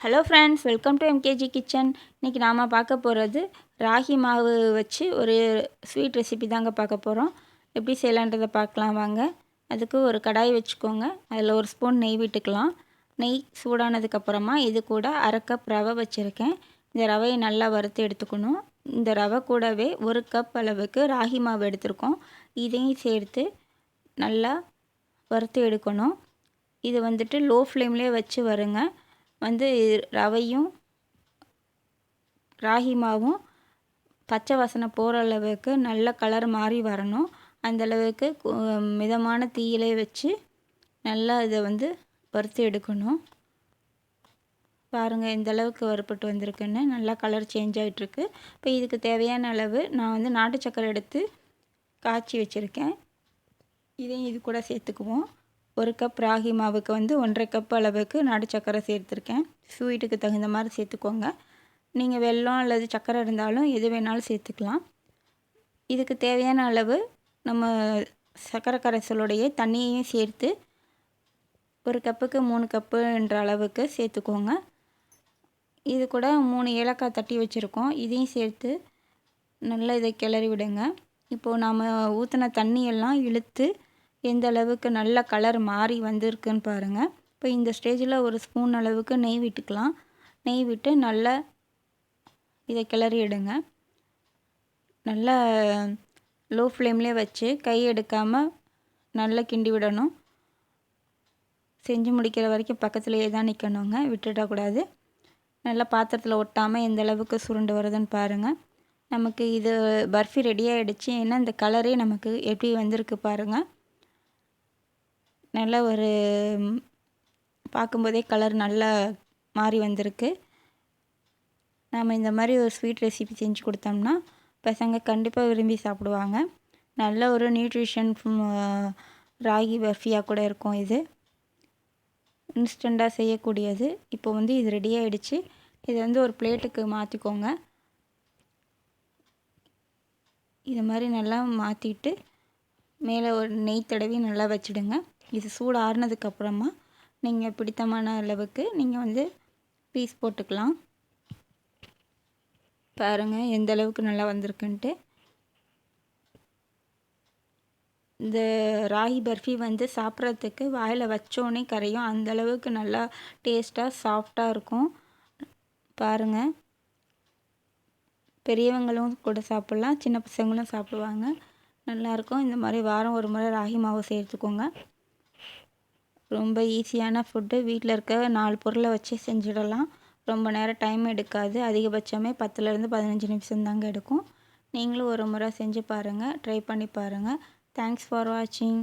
Hello friends welcome to MKG kitchen இன்றைக்கி நாம் பார்க்க போகிறது ராகி மாவு வச்சு ஒரு ஸ்வீட் ரெசிபி தாங்க பார்க்க போகிறோம் எப்படி செய்யலான்றதை பார்க்கலாம் வாங்க. அதுக்கு ஒரு கடாய் வச்சுக்கோங்க. அதில் ஒரு ஸ்பூன் நெய் விட்டுக்கலாம். நெய் சூடானதுக்கப்புறமா இது கூட அரை கப் ரவை வச்சுருக்கேன். இந்த ரவையை நல்லா வறுத்து எடுத்துக்கணும். இந்த ரவை கூடவே ஒரு கப் அளவுக்கு ராகி மாவு எடுத்திருக்கோம். இதையும் சேர்த்து நல்லா வறுத்து எடுக்கணும். இது வந்துட்டு லோ ஃப்ளேம்லேயே வச்சு வருங்க. வந்து ரவையும் ராகி மாவும் பச்சை வாசனை போகிற அளவுக்கு நல்ல கலர் மாறி வரணும். அந்தளவுக்கு மிதமான தீயிலே வச்சு நல்லா இதை வந்து வறுத்து எடுக்கணும். பாருங்கள் இந்த அளவுக்கு வறுப்பட்டு வந்திருக்குன்னு நல்லா கலர் சேஞ்ச் ஆகிட்டுருக்கு இப்போ இதுக்கு தேவையான அளவு நான் வந்து நாட்டு சக்கரை எடுத்து காய்ச்சி வச்சுருக்கேன். இதையும் இது கூட சேர்த்துக்குவோம். ஒரு கப் ராகி மாவுக்கு வந்து ஒன்றரை கப் அளவுக்கு நாடு சக்கரை சேர்த்துருக்கேன். ஸ்வீட்டுக்கு தகுந்த மாதிரி சேர்த்துக்கோங்க. நீங்கள் வெல்லம் அல்லது சக்கரை இருந்தாலும் எது வேணாலும் சேர்த்துக்கலாம். இதுக்கு தேவையான அளவு நம்ம சர்க்கரை கரைசலுடைய தண்ணியையும் சேர்த்து ஒரு கப்புக்கு மூணு கப்புன்ற அளவுக்கு சேர்த்துக்கோங்க. இது கூட மூணு ஏலக்காய் தட்டி வச்சுருக்கோம். இதையும் சேர்த்து நல்லா இதை கிளறி விடுங்க. இப்போது நாம் ஊற்றின தண்ணியெல்லாம் இழுத்து எந்த அளவுக்கு நல்ல கலர் மாறி வந்திருக்குன்னு பாருங்கள் இப்போ இந்த ஸ்டேஜில் ஒரு ஸ்பூன் அளவுக்கு நெய் விட்டுக்கலாம். நெய் விட்டு நல்லா இதை கிளறி எடுங்க. நல்லா லோ ஃப்ளேம்லேயே வச்சு கை எடுக்காமல் நல்லா கிண்டி விடணும். செஞ்சு முடிக்கிற வரைக்கும் பக்கத்துலேயே தான் நிற்கணுங்க விட்டுடக்கூடாது நல்லா பாத்திரத்தில் ஒட்டாமல் எந்த அளவுக்கு சுருண்டு வருதுன்னு பாருங்கள் நமக்கு இது பர்ஃபி ரெடி ஆகிடுச்சு ஏன்னா இந்த கலரே நமக்கு எப்படி வந்திருக்கு பாருங்கள் நல்ல ஒரு பார்க்கும்போதே கலர் நல்லா மாறி வந்திருக்கு. நாம் இந்த மாதிரி ஒரு ஸ்வீட் ரெசிபி செஞ்சு கொடுத்தோம்னா பசங்க கண்டிப்பாக விரும்பி சாப்பிடுவாங்க. நல்ல ஒரு நியூட்ரிஷன் ராகி பர்ஃபியாக கூட இருக்கும் இது. இன்ஸ்டண்ட்டாக செய்யக்கூடியது. இப்போ வந்து இது ரெடி ஆகிடுச்சு இதை வந்து ஒரு பிளேட்டுக்கு மாற்றிக்கோங்க இது மாதிரி நல்லா மாற்றிட்டு மேலே ஒரு நெய் தடவி நல்லா வச்சுடுங்க. இது சூடு ஆறுனதுக்கப்புறமா நீங்கள் பிடித்தமான அளவுக்கு நீங்கள் வந்து பீஸ் போட்டுக்கலாம். பாருங்கள் எந்த அளவுக்கு நல்லா வந்திருக்குன்ட்டு. இந்த ராகி பர்ஃபி வந்து சாப்பிட்றதுக்கு வாயில் வச்சோன்னே கரையும். அந்தளவுக்கு நல்லா டேஸ்ட்டாக சாஃப்டாக இருக்கும். பாருங்கள் பெரியவங்களும் கூட சாப்பிட்லாம் சின்ன பசங்களும் சாப்பிடுவாங்க. நல்லாயிருக்கும் இந்த மாதிரி வாரம் ஒரு முறை ராகி மாவு சேர்த்துக்கோங்க. ரொம்ப ஈஸியான ஃபுட்டு வீட்டில் இருக்க நாலு பொருளை வச்சு செஞ்சிடலாம். ரொம்ப நேரம் டைம் எடுக்காது. அதிகபட்சமே பத்துலேருந்து பதினஞ்சு நிமிஷம் தாங்க எடுக்கும். நீங்களும் ஒரு முறை செஞ்சு பாருங்கள் ட்ரை பண்ணி பாருங்கள் தேங்க்ஸ் ஃபார் வாட்சிங்